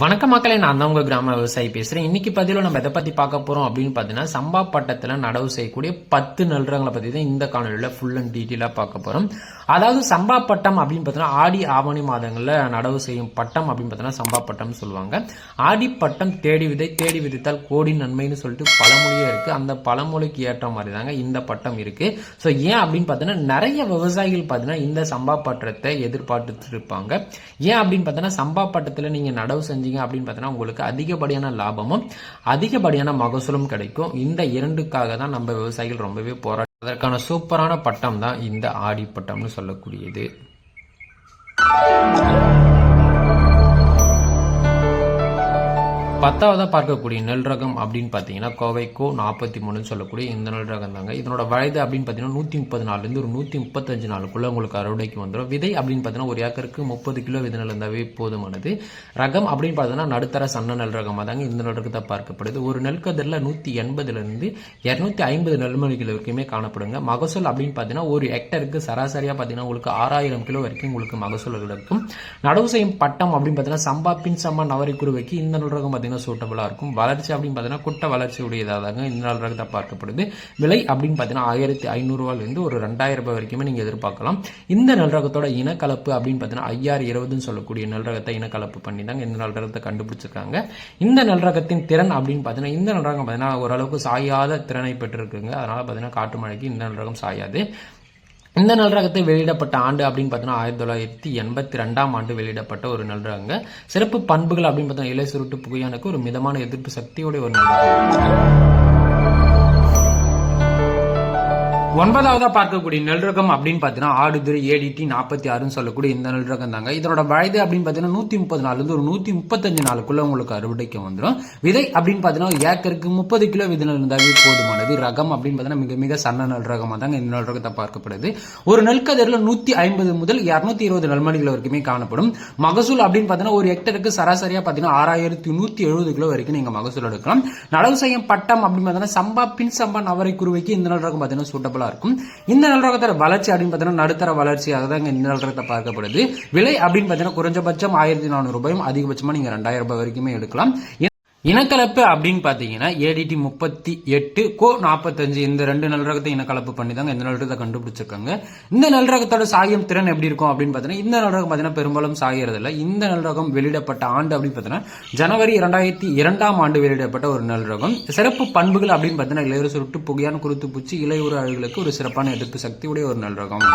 வணக்க மக்களே நான் தான் உங்க கிராம விவசாயி பேசுறேன். இன்னைக்கு பதிவில் நம்ம எதை பத்தி பார்க்க போறோம் அப்படின்னு பார்த்தீங்கன்னா சம்பா பட்டத்துல நடவு செய்யக்கூடிய பத்து நல்றங்களை பத்தி தான் இந்த காணொலியில் ஃபுல் அண்ட் டீட்டெயிலா பார்க்க போறோம். அதாவது சம்பா பட்டம் அப்படின்னு பார்த்தீங்கன்னா ஆடி ஆவணி மாதங்கள்ல நடவு செய்யும் பட்டம் அப்படின்னு பார்த்தீங்கன்னா சம்பா பட்டம்னு சொல்லுவாங்க. ஆடி பட்டம் தேடி விதை தேடி விதைத்தால் கோடி நன்மைன்னு சொல்லிட்டு பழமொழியே இருக்கு. அந்த பழமொழிக்கு ஏற்ற மாதிரி தாங்க இந்த பட்டம் இருக்கு. ஸோ ஏன் அப்படின்னு பார்த்தீங்கன்னா நிறைய விவசாயிகள் பார்த்தீங்கன்னா இந்த சம்பா பட்டத்தை எதிர்பார்த்துட்டு இருப்பாங்க. ஏன் அப்படின்னு பார்த்தீங்கன்னா சம்பா பட்டத்தில் நீங்க நடவு செஞ்சீங்க அப்படின்னு பார்த்தீங்கன்னா உங்களுக்கு அதிகப்படியான லாபமும் அதிகப்படியான மகசூலும் கிடைக்கும். இந்த இரண்டுக்காக தான் நம்ம விவசாயிகள் ரொம்பவே போராட்டம் அதற்கான சூப்பரான பட்டம் தான் இந்த ஆடி பட்டம்னு சொல்லக்கூடியது. பத்தாவதாக பார்க்கக்கூடிய நெல் ரகம் அப்படின்னு பார்த்தீங்கன்னா கோவைக்கோ நாற்பத்தி மூணுன்னு சொல்லக்கூடிய இந்த நெல் ரகம் தாங்க இதனோட வயது அப்படின்னு பார்த்தீங்கன்னா நூற்றி முப்பது நாலுலேருந்து ஒரு நூற்றி முப்பத்தஞ்சு நாளுக்குள்ளே உங்களுக்கு அறுவடைக்கு வந்துடும். விதை அப்படின்னு பார்த்தீங்கன்னா ஒரு ஏக்கருக்கு முப்பது கிலோ விதை நெல் இருந்தாவே போதுமானது. ரகம் அப்படின்னு பார்த்தீங்கன்னா நடுத்தர சன்ன நெல் ரகமாக தாங்க இந்த நெல் ரகத்தை பார்க்கப்படுது. ஒரு நெல் கதிரில் நூற்றி எண்பதுலேருந்து இரநூத்தி ஐம்பது நெல்மணிகள் வரைக்குமே காணப்படுங்க. மகசூல் அப்படின்னு பார்த்தீங்கன்னா ஒரு ஹெக்டருக்கு சராசரியாக பார்த்தீங்கன்னா உங்களுக்கு ஆறாயிரம் கிலோ வரைக்கும் உங்களுக்கு மகசூல் இருக்கும் நடவு செய்யும் பட்டம் அப்படின்னு பார்த்தீங்கன்னா சம்பா பின் சம்பா நவரிக்குருவைக்கு குருவைக்கு இந்த நெல் ரகம் பார்த்தீங்கன்னா சூட்டபுளாக இருக்கும்? வளர்ச்சி அப்படின்னு பார்த்தீங்கன்னா குட்ட வளர்ச்சி உடையதாக தாங்க இந்த நாள் ரகத்தை பார்க்கப்படுது. விலை அப்படின்னு பார்த்தீங்கன்னா ஆயிரத்தி ஐநூறுரூவாலேருந்து ஒரு ரெண்டாயிரம் ரூபாய் வரைக்குமே நீங்கள் எதிர்பார்க்கலாம். இந்த நல்ரகத்தோட இனக்கலப்பு அப்படின்னு பார்த்தீங்கன்னா ஐயாறு இருபதுன்னு சொல்லக்கூடிய நல்ரகத்தை இனக்கலப்பு பண்ணி தாங்க இந்த நெல் ரகத்தை கண்டுபிடிச்சிருக்காங்க. இந்த நல்ரகத்தின் திறன் அப்படின்னு பார்த்தீங்கன்னா இந்த நல்ரகம் பார்த்தீங்கன்னா ஓரளவுக்கு சாயாத திறனை பெற்றிருக்குங்க. அதனால் பார்த்தீங்கன்னா காட்டு மழைக்கு இந்த நல்ரகம் சாயாது. இந்த நல்ரகத்தை வெளியிடப்பட்ட ஆண்டு அப்படின்னு பார்த்தோன்னா ஆயிரத்தி தொள்ளாயிரத்தி எண்பத்தி ரெண்டாம் ஆண்டு வெளியிடப்பட்ட ஒரு நல்ரகங்க சிறப்பு பண்புகள் அப்படின்னு பார்த்தோன்னா இலை சுருட்டு புகையானுக்கு ஒரு மிதமான எதிர்ப்பு சக்தியோட ஒரு நல் ஒன்பதாவதா பார்க்கக்கூடிய நெல் ரகம் அப்படின்னு பார்த்தீங்கன்னா ஆடுதுறை ஏடிடி நாற்பத்தி ஆறுன்னு சொல்லக்கூடிய இந்த நெல் ரகம் தாங்க. இதனோட வயது அப்படின்னு பார்த்தீங்கன்னா நூத்தி முப்பது நாள்லேருந்து ஒரு நூத்தி முப்பத்தஞ்சு நாளுக்குள்ள உங்களுக்கு அறுவடைக்கு வந்துடும் விதை அப்படின்னு பார்த்தீங்கன்னா ஏக்கருக்கு முப்பது கிலோ விதை நெல் இருந்தாவே போதுமானது. ரகம் அப்படின்னு பார்த்தீங்கன்னா மிக மிக சன்ன நெல் ரகமாக தாங்க இந்த நெல் ரகத்தை பார்க்கப்படுது. ஒரு நெல்கதிரில் நூத்தி ஐம்பது முதல் இரநூத்தி இருபது நெல்மணிகள் வரைக்குமே காணப்படும். மகசூல் அப்படின்னு பார்த்தீங்கன்னா ஒரு ஹெக்டருக்கு சராசரியா பார்த்தீங்கன்னா ஆறாயிரத்தி நூத்தி எழுபது கிலோ வரைக்கும் நீங்க மகசூல் எடுக்கலாம். நடவு செய்யும் பட்டம் அப்படின்னு பார்த்தீங்கன்னா சம்பா பின் சம்பா நவரை குருவைக்கு இந்த நெல் ரகம் பார்த்தீங்கன்னா சூட்டபிளா இருக்கும். இந்த நல்ல ரகத்தோட வளர்ச்சி அப்படின்னு பார்த்தீங்கன்னா நடுத்தர வளர்ச்சியாக தான் இந்த நல்ல ரகத்தை பார்க்கப்படுது. விலை அப்படின்னு பார்த்தீங்கன்னா குறைஞ்சபட்சம் ஆயிரத்தி நானூறு ரூபாயும் அதிகபட்சமா நீங்க ரெண்டாயிரம் ரூபாய் வரைக்குமே எடுக்கலாம். இனக்கலப்பு அப்படின்னு பார்த்தீங்கன்னா ஏடிடி முப்பத்தி எட்டு கோ நாற்பத்தஞ்சு இந்த ரெண்டு நெல் ரகத்தை இனக்கலப்பு பண்ணி தாங்க இந்த நெல் ரகத்தை கண்டுபிடிச்சிருக்காங்க. இந்த நெல் ரகத்தோட சாயம் திறன் எப்படி இருக்கும் அப்படின்னு பார்த்தீங்கன்னா இந்த நெல் ரகம் பார்த்தீங்கன்னா பெரும்பாலும் சாகிறது இல்லை இந்த நெல் ரகம் வெளியிடப்பட்ட ஆண்டு அப்படின்னு பார்த்தீங்கன்னா ஜனவரி இரண்டாயிரத்தி இரண்டாம் ஆண்டு வெளியிடப்பட்ட ஒரு நெல் ரகம் சிறப்பு பண்புகள் அப்படின்னு பார்த்தீங்கன்னா இளையர சுருட்டு புகையான குருத்து பூச்சி இளையுறு அழகுகளுக்கு ஒரு சிறப்பான எதிர்ப்பு சக்தியுடைய ஒரு நெல் ரகம்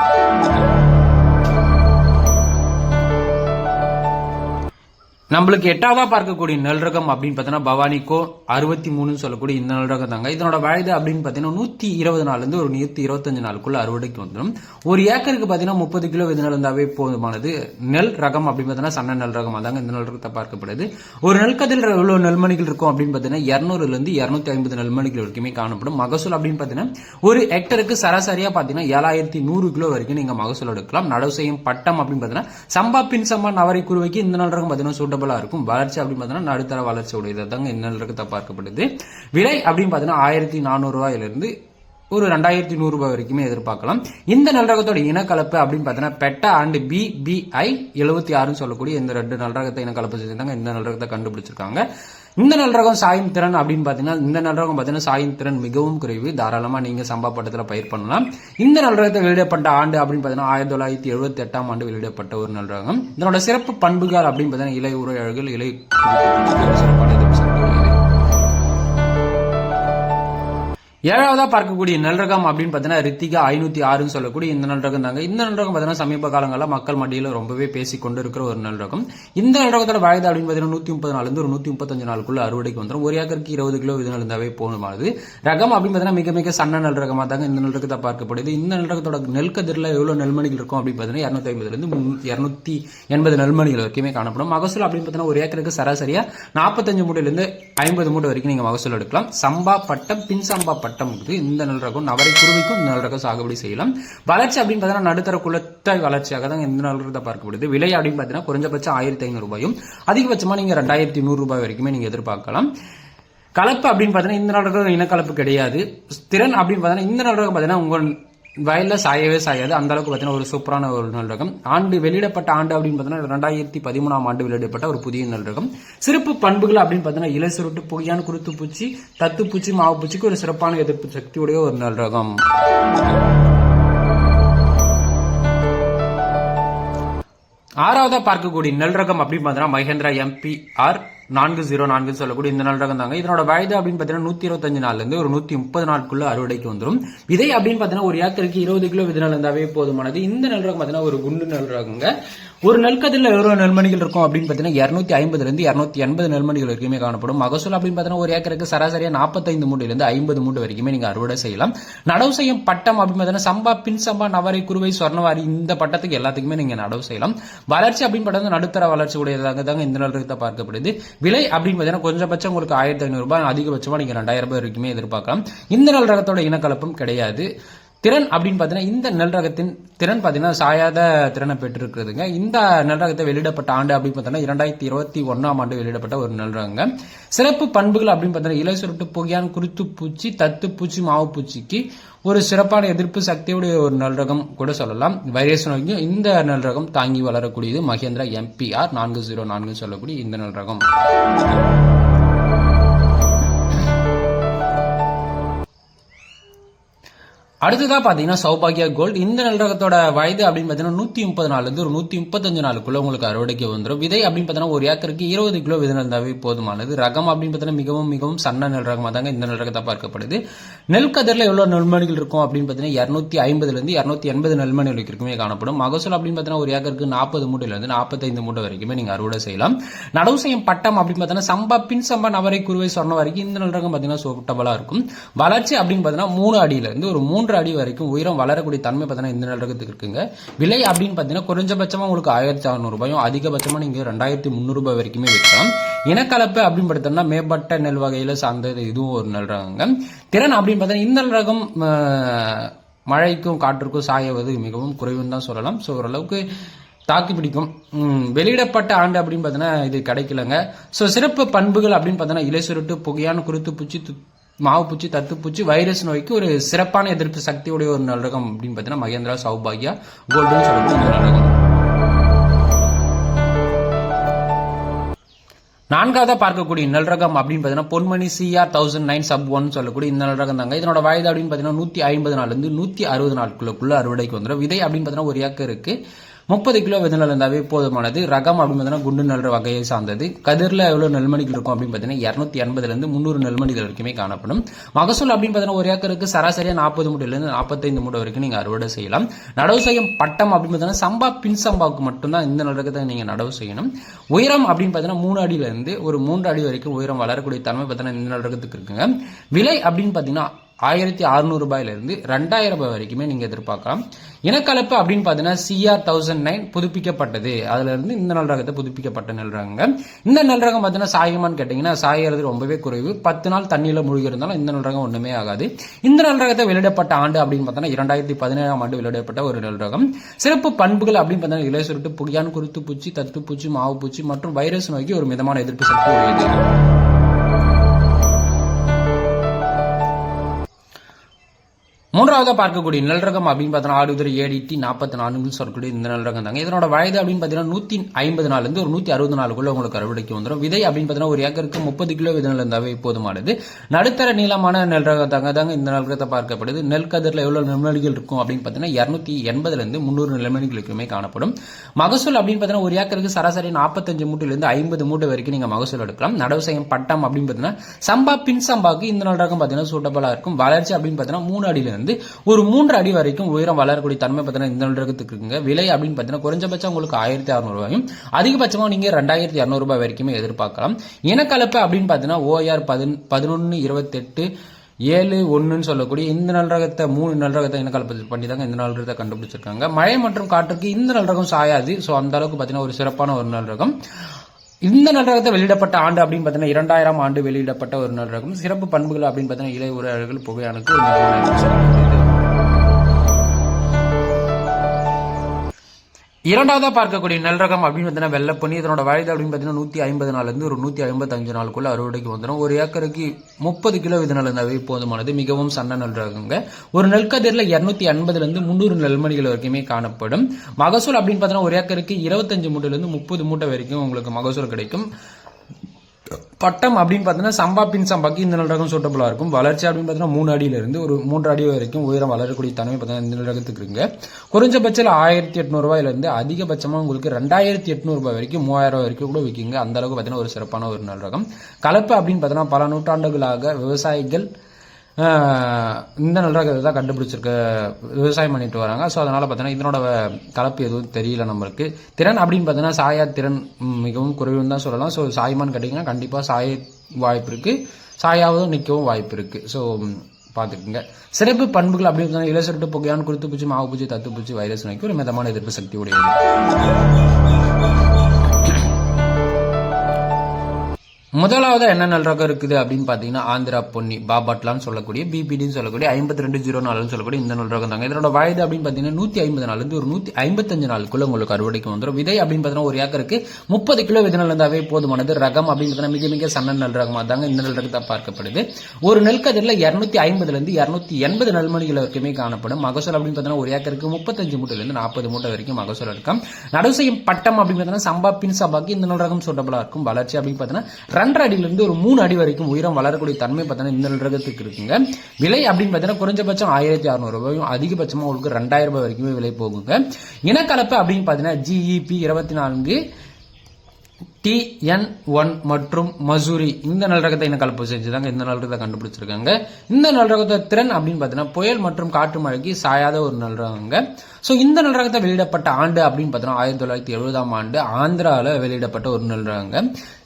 நம்மளுக்கு எட்டாவதா பார்க்கக்கூடிய நெல் ரகம் அப்படின்னு பார்த்தோன்னா பவானிக்கோ அறுபத்தி மூணுன்னு சொல்லக்கூடிய இந்த நல்ரகம் தாங்க. இதனோட வயது அப்படின்னு பார்த்தீங்கன்னா நூற்றி இருபது நாள்லேருந்து ஒரு நூற்றி இருபத்தஞ்சு நாளுக்குள்ள அறுவடைக்கு வந்துடும். ஒரு ஏக்கருக்கு பார்த்தீங்கன்னா முப்பது கிலோ வித இருந்தாவே போதுமானது. நெல் ரகம் அப்படின்னு பார்த்தீங்கன்னா சன்ன நெல் ரகம் தாங்க இந்த நெல் ரகத்தை பார்க்கப்படுது. ஒரு நெல்கதில் எவ்வளவு எவ்வளோ நெல்மணிகள் இருக்கும் அப்படின்னு பார்த்தீங்கன்னா இரநூறுலேருந்து இரநூத்தி ஐம்பது நெல்மணிகள் வரைக்குமே காணப்படும். மகசூல் அப்படின்னு பார்த்தீங்கன்னா ஒரு ஹெக்டருக்கு சராசரியாக பார்த்தீங்கன்னா ஏழாயிரத்தி நூறு கிலோ வரைக்கும் நீங்கள் மகசூல் எடுக்கலாம். நடவு செய்யும் பட்டம் அப்படின்னு பார்த்தீங்கன்னா சம்பா பின் சம்பா நவரை குருவைக்கு இந்த நெல் ரகம் பார்த்தீங்கன்னா சூட்டபிளா இருக்கும். வளர்ச்சி அப்படின்னு பார்த்தோன்னா நடுத்தர வளர்ச்சி உடையது தாங்க இந்த பார்க்கப்படுது. விலை அப்படின்னு பார்த்தீங்கன்னா ஆயிரத்தி நானூறுரூவாயிலிருந்து ஒரு ரெண்டாயிரத்தி நூறுரூபா வரைக்குமே எதிர்பார்க்கலாம். இந்த நல்ரகத்தோட இனக்கலப்பு அப்படின்னு பார்த்தீங்கன்னா பெட்டா அண்ட் பிபிஐ எழுபத்தி ஆறுன்னு சொல்லக்கூடிய இந்த ரெண்டு நல்லரகத்தை இனக்கலப்பு செஞ்சிருந்தாங்க. இந்த நல்ரகத்தை கண்டுபிடிச்சிருக்காங்க. இந்த நல்ரகம் சாயும் திறன் அப்படின்னு பார்த்தீங்கன்னா இந்த நல்ரகம் பார்த்தீங்கன்னா சாயும் திறன் மிகவும் குறைவு. தாராளமாக நீங்கள் சம்பா பட்டத்தில் பயிர் பண்ணலாம். இந்த நல்ரகத்தை வெளியிடப்பட்ட ஆண்டு அப்படின்னு பார்த்தீங்கன்னா ஆயிரத்தி தொள்ளாயிரத்தி எழுபத்தி எட்டாம் ஆண்டு வெளியிடப்பட்ட ஒரு நல்ரகம் இதனோட சிறப்பு பண்புகள் அப்படின்னு பார்த்தீங்கன்னா இலை உரை அழகு இலை சிறப்பான ஏழாவதாக ஏழாவதா பார்க்கக்கூடிய நல்ரகம் அப்படின்னு பார்த்தீங்கன்னா ரித்திகா ஐநூத்தி ஆறுன்னு சொல்லக்கூடிய இந்த நல்ரகம் தாங்க. இந்த நல்லரகம் பார்த்தீங்கன்னா சமீப காலங்களில் மக்கள் மத்தியில் ரொம்பவே பேசி கொண்டு இருக்கிற ஒரு நல்ரகம். இந்த நல்ரகத்தோட வயது அப்படின்னு பார்த்தீங்கன்னா நூற்றி முப்பது நாள்லேருந்து ஒரு நூற்றி முப்பத்தஞ்சு நாளுக்குள்ள அறுவடைக்கு வந்துடும் ஒரு ஏக்கருக்கு இருபது கிலோ இது இருந்தாவே போகணுமானது ரகம் அப்படின்னு பார்த்தீங்கன்னா மிக மிக சன்ன நெல் தாங்க இந்த நெல் ரகத்தை பார்க்கப்படுது. இந்த நல்ரகத்தோட நெல்கதிரில் நெல் கதிரில் நெல்மணிகள் இருக்கும் அப்படின்னு பார்த்தீங்கன்னா இரநூத்தி ஐம்பதுலேருந்து இரநூத்தி எண்பது நெல்மணிகள் வரைக்குமே காணப்படும். மகசூல் அப்படின்னு பார்த்தீங்கன்னா ஒரு ஏக்கருக்கு சராசரியா நாற்பத்தஞ்சு மூட்டையிலேருந்து ஐம்பது மூட்டை வரைக்கும் நீங்கள் மகசூல் எடுக்கலாம். சம்பா பட்டம் பின் சம்பா பட்டம் இருக்குது. இந்த நெல் ரகம் குருவிக்கும் இந்த நெல் ரகம் சாகுபடி செய்யலாம். வளர்ச்சி அப்படின்னு பார்த்தீங்கன்னா நடுத்தர குலத்த வளர்ச்சியாக தான் இந்த நெல் பார்க்கப்படுது. விலை அப்படின்னு பார்த்தீங்கன்னா குறைஞ்சபட்சம் ஆயிரத்தி ஐநூறு ரூபாயும் அதிகபட்சமா நீங்க ரெண்டாயிரத்தி நூறு ரூபாய் வரைக்குமே நீங்க எதிர்பார்க்கலாம். கலப்பு அப்படின்னு பார்த்தீங்கன்னா இந்த நல் இனக்கலப்பு கிடையாது. திறன் அப்படின்னு பார்த்தீங்கன்னா இந்த நாடகம் பார்த்தீங்கன்னா உங்கள் வயலில் சாயவே சாயாது. அந்த அளவுக்கு பார்த்தீங்கன்னா ஒரு சூப்பரான ஒரு நெல் ரகம். ஆண்டு வெளியிடப்பட்ட ஆண்டு அப்படின்னு பார்த்தீங்கன்னா ரெண்டாயிரத்தி பதிமூணாம் ஆண்டு வெளியிடப்பட்ட ஒரு புதிய நெல் ரகம். சிறப்பு பண்புகள் அப்படின்னு பார்த்தீங்கன்னா இலை சுருட்டு புகையான குருத்து பூச்சி தத்து பூச்சி மாவு பூச்சிக்கு ஒரு சிறப்பான எதிர்ப்பு சக்தியுடைய ஒரு நெல் ரகம். பார்க்கக்கூடிய நெல் ரகம் அப்படின்னு பார்த்தீங்கன்னா மகேந்திரா எம்பி ஆர் நான்கு ஜீரோ நான்கு சொல்லக்கூடிய இந்த நாள் ரகம் தாங்க இதனோட வயது அப்படின்னு பார்த்தீங்கன்னா நூத்தி இருபத்தஞ்சு நாள்ல இருந்து ஒரு நூத்தி முப்பது நாட்குள்ள அறுவடைக்கு வந்துடும் விதை அப்படின்னு பார்த்தீங்கன்னா ஒரு ஏக்கருக்கு இருபது கிலோ விதை இருந்தாவே போதுமானது. இந்த நல் ரகம் பார்த்தீங்கன்னா ஒரு குண்டு நல் ரகங்க ஒரு நெல்கதிரில் எவ்வளோ நெல்மணிகள் இருக்கும் அப்படின்னு பார்த்தீங்கன்னா இரநூத்தி ஐம்பதுல இருந்து எண்பது நெல்மணிகள் வரைக்குமே காணப்படும். மகசூல் அப்படின்னு பார்த்தீங்கன்னா ஒரு ஏக்கருக்கு சராசரியாக நாற்பத்தைந்து மூட்டையிலிருந்து ஐம்பது மூட்டை வரைக்குமே நீங்கள் அறுவடை செய்யலாம். நடவு செய்யும் பட்டம் அப்படின்னு பார்த்தீங்கன்னா சம்பா பின் சம்பா நவரை குருவை சொர்ணவாரி இந்த பட்டத்துக்கு எல்லாத்துக்குமே நீங்கள் நடவு செய்யலாம். வளர்ச்சி அப்படின்னு பார்த்தா நடுத்தர வளர்ச்சி உடையதாக தாங்க இந்த நெல் பார்க்கப்படுது. விலை அப்படின்னு பார்த்தீங்கன்னா கொஞ்சபட்சம் உங்களுக்கு ஆயிரத்தி ஐநூறு ரூபாய் நீங்கள் நீங்க ரெண்டாயிரம் ரூபாய் வரைக்குமே எதிர்பார்க்கலாம். இந்த நெல் ரகத்தோட இனக்கலப்பும் கிடையாது. திறன் அப்படின்னு பார்த்தீங்கன்னா இந்த நெல் ரகத்தின் திறன் பார்த்தீங்கன்னா சாயாத திறனை பெற்றிருக்கிறதுங்க. இந்த நெல் ரகத்தை வெளியிடப்பட்ட ஆண்டு அப்படின்னு பார்த்தீங்கன்னா இரண்டாயிரத்தி இருபத்தி ஒன்னாம் ஆண்டு வெளியிடப்பட்ட ஒரு நெல் ரகங்க. சிறப்பு பண்புகள் அப்படின்னு பார்த்தீங்கன்னா இலை சுருட்டு புகையான் குருத்து பூச்சி தத்து பூச்சி மாவு பூச்சிக்கு ஒரு சிறப்பான எதிர்ப்பு சக்தியுடைய ஒரு நல்ரகம் கூட சொல்லலாம். வைரஸ் நோய்க்கும் இந்த நல்ரகம் தாங்கி வளரக்கூடியது மகேந்திரா எம்பிஆர் நான்கு ஜீரோ நான்கு சொல்லக்கூடிய இந்த நெல் ரகம் அடுத்ததான் பாத்தீங்கன்னா சௌபாகியா கோல்டு இந்த நெல் ரகத்தோட வயது அப்படின்னு பாத்தீங்கன்னா நூத்தி முப்பது நாள்ல இருந்து ஒரு நூத்தி முப்பத்தஞ்சு நாளுக்குள்ள உங்களுக்கு அறுவடைக்கு வந்துடும் விதை அப்படின்னு பாத்தீங்கன்னா ஒரு ஏக்கருக்கு இருபது கிலோ விதை இருந்தாவே போதுமானது. ரகம் அப்படின்னு பாத்தீங்கன்னா மிகவும் மிகவும் சன்ன நெல் ரகமா தாங்க இந்த நெல் ரகத்தை பார்க்கப்படுது. நெல் கதிரில் எவ்வளவு நெல்மணிகள் இருக்கும் அப்படின்னு பாத்தீங்கன்னா இருநூத்தி ஐம்பதுல இருந்து இருநூத்தி எண்பது நெல்மணி வரைக்குமே காணப்படும். மகசூல் அப்படின்னு பாத்தீங்கன்னா ஒரு ஏக்கருக்கு நாற்பது மூட்டையில இருந்து நாற்பத்தைந்து மூட்டை வரைக்குமே நீங்க அறுவடை செய்யலாம். நடவு செய்யும் பட்டம் அப்படின்னு பாத்தீங்கன்னா சம்பா பின் சம்பா நவரை குருவை சொன்ன வரைக்கும் இந்த நெல் பாத்தீங்கன்னா சூட்டபலா இருக்கும். வளர்ச்சி அப்படின்னு பாத்தீங்கன்னா மூணு அடியில இருந்து ஒரு மூன்று அடி வரைக்கும் உயரம் வளரக்கூடிய தன்மை பார்த்தீங்கன்னா இந்த நிலத்துக்கு இருக்குங்க. விலை அப்படின்னு பார்த்தீங்கன்னா குறைஞ்சபட்சமா உங்களுக்கு ஆயிரத்தி அறுநூறு ரூபாயும் அதிகபட்சமா நீங்க ரெண்டாயிரத்தி முந்நூறு ரூபாய் வரைக்குமே விற்கலாம். இனக்கலப்பு அப்படின்னு பார்த்தோம்னா மேம்பட்ட நெல் வகையில் சார்ந்த இதுவும் ஒரு நெல் ரகங்க. திறன் அப்படின்னு பார்த்தீங்கன்னா இந்த ரகம் ஆஹ், மழைக்கும் காற்றுக்கும் சாயவது மிகவும் குறைவுன்னு தான் சொல்லலாம். ஸோ ஓரளவுக்கு தாக்கு பிடிக்கும். வெளியிடப்பட்ட ஆண்டு அப்படின்னு பார்த்தீங்கன்னா இது கிடைக்கலங்க. ஸோ சிறப்பு பண்புகள் அப்படின்னு பார்த்தீங்கன்னா இலை சுருட்டு புகையான குருத்து பூச்சி மாவுப்பூச்சி மாவு பூச்சி தத்துப்பூச்சி வைரஸ் நோய்க்கு ஒரு சிறப்பான எதிர்ப்பு சக்தியுடைய ஒரு நல்லகம் அப்படின்னு பார்த்தீங்கன்னா மகேந்திரா சௌபாகியா கோல்டுன்னு சொல்லக்கூடிய இந்த பார்க்கக்கூடிய நல்ரகம் அப்படின்னு பார்த்தீங்கன்னா Ponmani CR thousand nine sub one சொல்லக்கூடிய இந்த நல்ரகம் தாங்க. இதனோட வயது அப்படின்னு பார்த்தீங்கன்னா நூத்தி ஐம்பது நாள்ல இருந்து நூத்தி அறுபது நாட்களுக்குள்ள அறுவடைக்கு வந்துடும் விதை அப்படின்னு பார்த்தீங்கன்னா ஒரு ஏக்கருக்கு முப்பது கிலோ விதநெல் இருந்தாவே போதுமானது. ரகம் அப்படின்னு பார்த்தீங்கன்னா குண்டு நடுற வகையை சார்ந்தது. கதிரில் எவ்வளோ நெல்மணிகள் இருக்கும் அப்படின்னு பார்த்தீங்கன்னா இரநூத்தி எண்பதுல இருந்து முந்நூறு நெல்மணிகள் வரைக்குமே காணப்படும். மகசூல் அப்படின்னு பார்த்தீங்கன்னா ஒரு ஏக்கருக்கு சராசரியாக நாற்பது மூட்டையிலிருந்து நாற்பத்தைந்து மூட்டை வரைக்கும் நீங்கள் அறுவடை செய்யலாம். நடவு செய்யும் பட்டம் அப்படின்னு பார்த்தீங்கன்னா சம்பா பின் சம்பாவுக்கு மட்டும்தான் இந்த நெல் நீங்கள் நடவு செய்யணும். உயரம் அப்படின்னு பார்த்தீங்கன்னா மூணு அடியிலேருந்து ஒரு மூன்று அடி வரைக்கும் உயரம் வளரக்கூடிய தன்மை பார்த்தீங்கன்னா இந்த நெல் இருக்குங்க. விலை அப்படின்னு பார்த்தீங்கன்னா ஆயிரத்தி அறுநூறு ரூபாயில இருந்து ரெண்டாயிரம் ரூபாய் வரைக்குமே நீங்க எதிர்பார்க்கலாம். இனக்கலப்பு அப்படின்னு பார்த்தீங்கன்னா சிஆர் தௌசண்ட் நைன் புதுப்பிக்கப்பட்டது. அதுல இருந்து இந்த நல் ரகத்தை புதுப்பிக்கப்பட்ட நெல் ரகங்க. இந்த நெல் ரகம் பார்த்தீங்கன்னா சாயமான்னு கேட்டீங்கன்னா சாயறது ரொம்பவே குறைவு. பத்து நாள் தண்ணியில மூழ்கி இருந்தாலும் இந்த நெல் ரகம் ஒண்ணுமே ஆகாது. இந்த நல் ரகத்தை வெளியிடப்பட்ட ஆண்டு அப்படின்னு பார்த்தோன்னா இரண்டாயிரத்தி பதினேழாம் ஆண்டு வெளியிடப்பட்ட ஒரு நெல் ரகம். சிறப்பு பண்புகள் அப்படின்னு பார்த்தீங்கன்னா இலை சுருட்டு புகியான் குருத்து பூச்சி தத்து பூச்சி மாவு பூச்சி மற்றும் வைரஸ் நோய்க்கு ஒரு மிதமான எதிர்ப்பு சக்தி உடையது. மூன்றாவதாக பார்க்கக்கூடிய நெல் ரகம் அப்படின்னு பார்த்தோன்னா ஆடுதுறை ஏடிடி நாற்பத்தி நான்குன்னு சொல்லக்கூடிய இந்த நல் ரகம் தாங்க. இதனோட வயது அப்படின்னு பார்த்தீங்கன்னா நூத்தி ஐம்பது நாள்ல இருந்து ஒரு நூத்தி அறுபது நாளுக்குள்ள உங்களுக்கு அறுவடைக்கு வந்துடும் விதை அப்படின்னு பார்த்தீங்கன்னா ஒரு ஏக்கருக்கு முப்பது கிலோ விதை இருந்தாவே போதுமானது. நடுத்தர நீளமான நெல் ரகம் தாங்க தாங்க இந்த நெல் ரகத்தை பார்க்கப்படுது. நெல் கதிரில் எவ்வளவு நெல்மணிகள் இருக்கும் அப்படின்னு பார்த்தீங்கன்னா இரநூத்தி எண்பதுலேருந்து முந்நூறு நெல்மணிகளுக்குமே காணப்படும். மகசூல் அப்படின்னு பார்த்தீங்கன்னா ஒரு ஏக்கருக்கு சராசரி நாற்பத்தஞ்சு மூட்டையிலிருந்து ஐம்பது மூட்டை வரைக்கும் நீங்கள் மகசூல் எடுக்கலாம். நடவு செய்யும் பட்டம் அப்படின்னு பார்த்தீங்கன்னா சம்பா பின் சம்பாக்கு இந்த நெல் ரகம் பார்த்தீங்கன்னா சூட்டபலாக இருக்கும். வளர்ச்சி அப்படின்னு பார்த்தீங்கன்னா மூணு அடியிலிருந்து இருந்து ஒரு மூன்று அடி வரைக்கும் உயரம் வளரக்கூடிய தன்மை பார்த்தீங்கன்னா இந்த நிலத்துக்கு இருக்குங்க விலை அப்படின்னு பார்த்தீங்கன்னா குறைஞ்சபட்சம் உங்களுக்கு ஆயிரத்தி அறுநூறு ரூபாயும் நீங்கள் ரெண்டாயிரத்தி இரநூறு ரூபாய் வரைக்குமே எதிர்பார்க்கலாம். இனக்கலப்பு அப்படின்னு பார்த்தீங்கன்னா ஓஆர் பதின் பதினொன்று இருபத்தெட்டு ஏழு ஒன்றுன்னு சொல்லக்கூடிய இந்த நல்ரகத்தை மூணு நல்ரகத்தை இனக்கலப்பத்தில் பண்ணி தாங்க இந்த நல்ரகத்தை கண்டுபிடிச்சிருக்காங்க. மழை மற்றும் காற்றுக்கு இந்த நல்ரகம் சாயாது. ஸோ அந்த அளவுக்கு பார்த்தீங்கன்னா ஒரு சிறப்பான ஒரு நல்ரகம் இந்த நல் வெளியிடப்பட்ட ஆண்டு அப்படின்னு பார்த்தீங்கன்னா இரண்டாயிரம் ஆண்டு வெளியிடப்பட்ட ஒரு நல் சிறப்பு பண்புகள் அப்படின்னு பார்த்தீங்கன்னா இளைய உரையாளர்கள் புகையானுக்கு ஒரு இரண்டாவதாக பார்க்கக்கூடிய நெல் ரகம் அப்படின்னு பார்த்தீங்கன்னா வெள்ளை பொன்னி இதனோட வயது அப்படின்னு பார்த்தீங்கன்னா நூற்றி ஐம்பது நாள்லேருந்து ஒரு நூற்றி ஐம்பத்தஞ்சு நாளுக்குள்ள அறுவடைக்கு வந்துடும் ஒரு ஏக்கருக்கு முப்பது கிலோ இதனால் இருந்தாவே போதுமானது. மிகவும் சன்ன நெல் ரகங்க. ஒரு நெல்கதிரில் இரநூத்தி ஐம்பதுலேருந்து முந்நூறு நெல்மணிகள் வரைக்குமே காணப்படும். மகசூல் அப்படின்னு பார்த்தீங்கன்னா ஒரு ஏக்கருக்கு இருபத்தஞ்சு மூட்டையிலேருந்து முப்பது மூட்டை வரைக்கும் உங்களுக்கு மகசூல் கிடைக்கும். பட்டம் அப்படின்னு பார்த்தீங்கன்னா சம்பா பின் சம்பாக்கு இந்த நெல் ரகம் சூட்டபுளாக இருக்கும். வளர்ச்சி அப்படின்னு பார்த்தீங்கன்னா மூணு அடியிலிருந்து ஒரு மூன்று அடி வரைக்கும் உயரம் வளரக்கூடிய தன்மை பார்த்தீங்கன்னா இந்த நெல் ரகத்துக்கு இருக்குங்க. குறைஞ்சபட்சம் ஆயிரத்தி எட்நூறுபாயிலிருந்து அதிகபட்சமாக உங்களுக்கு ரெண்டாயிரத்தி எட்நூறுபா வரைக்கும் மூவாயிரம் ரூபாய் வரைக்கும் கூட விற்கிங்க. அந்த அளவுக்கு பார்த்தீங்கன்னா ஒரு சிறப்பான ஒரு நெல் ரகம். கலப்பு அப்படின்னு பார்த்தீங்கன்னா பல நூற்றாண்டுகளாக விவசாயிகள் இந்த நல்ல தான் கண்டுபிடிச்சிருக்க விவசாயம் பண்ணிட்டு வராங்க. ஸோ அதனால் பார்த்தீங்கன்னா இதனோட கலப்பு எதுவும் தெரியல நம்மளுக்கு. திறன் அப்படின்னு பார்த்தீங்கன்னா சாயா திறன் மிகவும் குறைவுன்னு தான் சொல்லலாம். ஸோ சாய்மான்னு கேட்டிங்கன்னா கண்டிப்பாக சாய வாய்ப்பு இருக்குது சாயாவதும் நிற்கவும் வாய்ப்பு இருக்குது ஸோ பார்த்துக்குங்க. சிறப்பு பண்புகள் அப்படின்னு இலசரட்டு புகையான் குருத்து பூச்சி மாவு பூச்சி தத்து பூச்சி வைரஸ் நோய்க்கு ஒரு மிதமான எதிர்ப்பு சக்தி உடையது. முதலாவது என்ன நல் ரகம் இருக்குது அப்படின்னு பார்த்தீங்கன்னா ஆந்திரா பொன்னி பாபாட்லான்னு சொல்லக்கூடிய பிபிடின்னு சொல்லக்கூடிய ஐம்பத்தி ரெண்டு ஜீரோ நாலுன்னு சொல்லக்கூடிய இந்த நூல் ரகம் தாங்க. இதனோட வயது அப்படின்னு பார்த்தீங்கன்னா நூற்றி ஐம்பது நாலுலேருந்து ஒரு நூற்றி ஐம்பத்தஞ்சு நாளுக்குள்ள உங்களுக்கு அறுவடைக்கு வந்துடும் விதை அப்படின்னு பார்த்தீங்கன்னா ஒரு ஏக்கருக்கு முப்பது கிலோ விதை இருந்தாவே போதுமானது. ரகம் அப்படின்னு பார்த்தீங்கன்னா மிக மிக சன்ன நல் ரகமாக தாங்க இந்த நல்ல ரகத்தை பார்க்கப்படுது. ஒரு நெல்கதிரில் இரநூத்தி ஐம்பதுலேருந்து இரநூத்தி எண்பது நெல்மணிகள் வரைக்குமே காணப்படும். மகசூல் அப்படின்னு பார்த்தீங்கன்னா ஒரு ஏக்கருக்கு முப்பத்தஞ்சு மூட்டையிலேருந்து நாற்பது மூட்டை வரைக்கும் மகசூல் இருக்கும். நடவு செய்யும் பட்டம் அப்படின்னு பார்த்தீங்கன்னா சம்பா பின் சம்பாக்கு இந்த நல் ரகம் சூட்டபுளாக இருக்கும். வளர்ச்சி அப்படின்னு பார்த்தீங்கன்னா ரெண்டரை அடியிலிருந்து ஒரு மூணு அடி வரைக்கும் உயரம் வளரக்கூடிய தன்மை பார்த்தீங்கன்னா இந்த ரகத்துக்கு இருக்குங்க. விலை அப்படின்னு பார்த்தீங்கன்னா குறைஞ்சபட்சம் ஆயிரத்தி அறுநூறு ரூபாயும் அதிகபட்சமாக உங்களுக்கு ரெண்டாயிரம் ரூபாய் வரைக்குமே விலை போகுங்க. இனக்கலப்பு அப்படின்னு பார்த்தீங்கன்னா ஜிஇபி இருபத்தி நான்கு டிஎன் ஒன் மற்றும் மசூரி இந்த நல்லரகத்தை என்ன கலப்பு செஞ்சுதாங்க. இந்த நல்ரகத்தை கண்டுபிடிச்சிருக்காங்க. இந்த நல்லரகத்தை திறன் அப்படின்னு பார்த்தீங்கன்னா புயல் மற்றும் காற்று மழைக்கு சாயாத ஒரு நல்ரகங்க ஸோ இந்த நல்லரகத்தை வெளியிடப்பட்ட ஆண்டு அப்படின்னு பார்த்தீங்கன்னா ஆயிரத்தி தொள்ளாயிரத்தி எழுபதாம் ஆண்டு ஆந்திராவில் வெளியிடப்பட்ட ஒரு நல்ரகங்க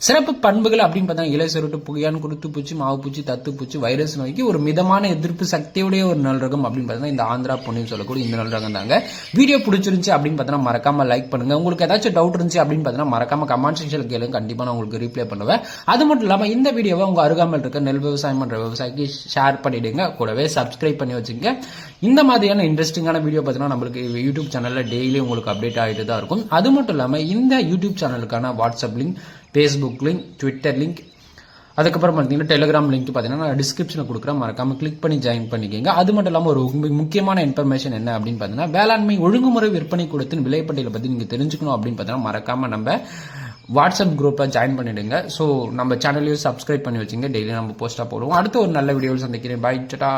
சிறப்பு பண்புகள் அப்படின்னு பார்த்தீங்கன்னா இலை சுருட்டு புகையான் குருத்து பூச்சி மாவு பூச்சி தத்து பூச்சி வைரஸ் நோய்க்கு ஒரு மிதமான எதிர்ப்பு சக்தியுடைய ஒரு நல்ரகம் அப்படின்னு பார்த்தீங்கன்னா இந்த ஆந்திரா பொன்னின்னு சொல்லக்கூடிய இந்த நல்ரகம் தாங்க வீடியோ பிடிச்சிருந்துச்சு அப்படின்னு பார்த்தீங்கன்னா மறக்காம லைக் பண்ணுங்க. உங்களுக்கு ஏதாச்சும் டவுட் இருந்துச்சு அப்படின்னு பார்த்தீங்கன்னா மறக்காம கமெண்ட் செக்ஷனில் கேளுங்க கண்டிப்பாக நான் உங்களுக்கு ரீப்ளை பண்ணுவேன். அது மட்டும் இல்லாமல் இந்த வீடியோவை உங்கள் அருகாமல் இருக்க நெல் விவசாயம் பண்ணுற விவசாயிக்கு ஷேர் பண்ணிவிடுங்க கூடவே சப்ஸ்கிரைப் பண்ணி வச்சுங்க. இந்த மாதிரியான இன்ட்ரெஸ்டிங்கான வீடியோ பார்த்தீங்கன்னா நம்மளுக்கு யூடியூப் சேனலில் டெய்லி உங்களுக்கு அப்டேட் ஆகிட்டு தான் இருக்கும். அது மட்டும் இல்லாமல் இந்த YouTube சேனலுக்கான WhatsApp link Facebook link Twitter link அதுக்கப்புறம் பார்த்தீங்கன்னா டெலிகிராம் லிங்க் பார்த்தீங்கன்னா நான் டிஸ்கிரிப்ஷனில் கொடுக்குறேன். மறக்காம கிளிக் பண்ணி ஜாயின் பண்ணிக்கோங்க. அது மட்டும் இல்லாமல் ஒரு முக்கியமான இன்ஃபர்மேஷன் என்ன அப்படின்னு பார்த்தீங்கன்னா வேளாண்மை ஒழுங்குமுறை விற்பனை கொடுத்து விலைப்பட்டியலை பற்றி நீங்கள் தெரிஞ்சுக்கணும் அப்படின்னு பார்த்தீங்கன்னா மறக்காம நம்ம வாட்ஸ்அப் குரூப்பில் ஜாயின் பண்ணிடுங்க. ஸோ நம்ம சேனலையும் சப்ஸ்கிரைப் பண்ணி வச்சுங்க. டெய்லி நம்ம போஸ்ட்டாக போடுவோம். அடுத்து ஒரு நல்ல வீடியோவில் சந்திக்கிறேன். பாய் சட்டா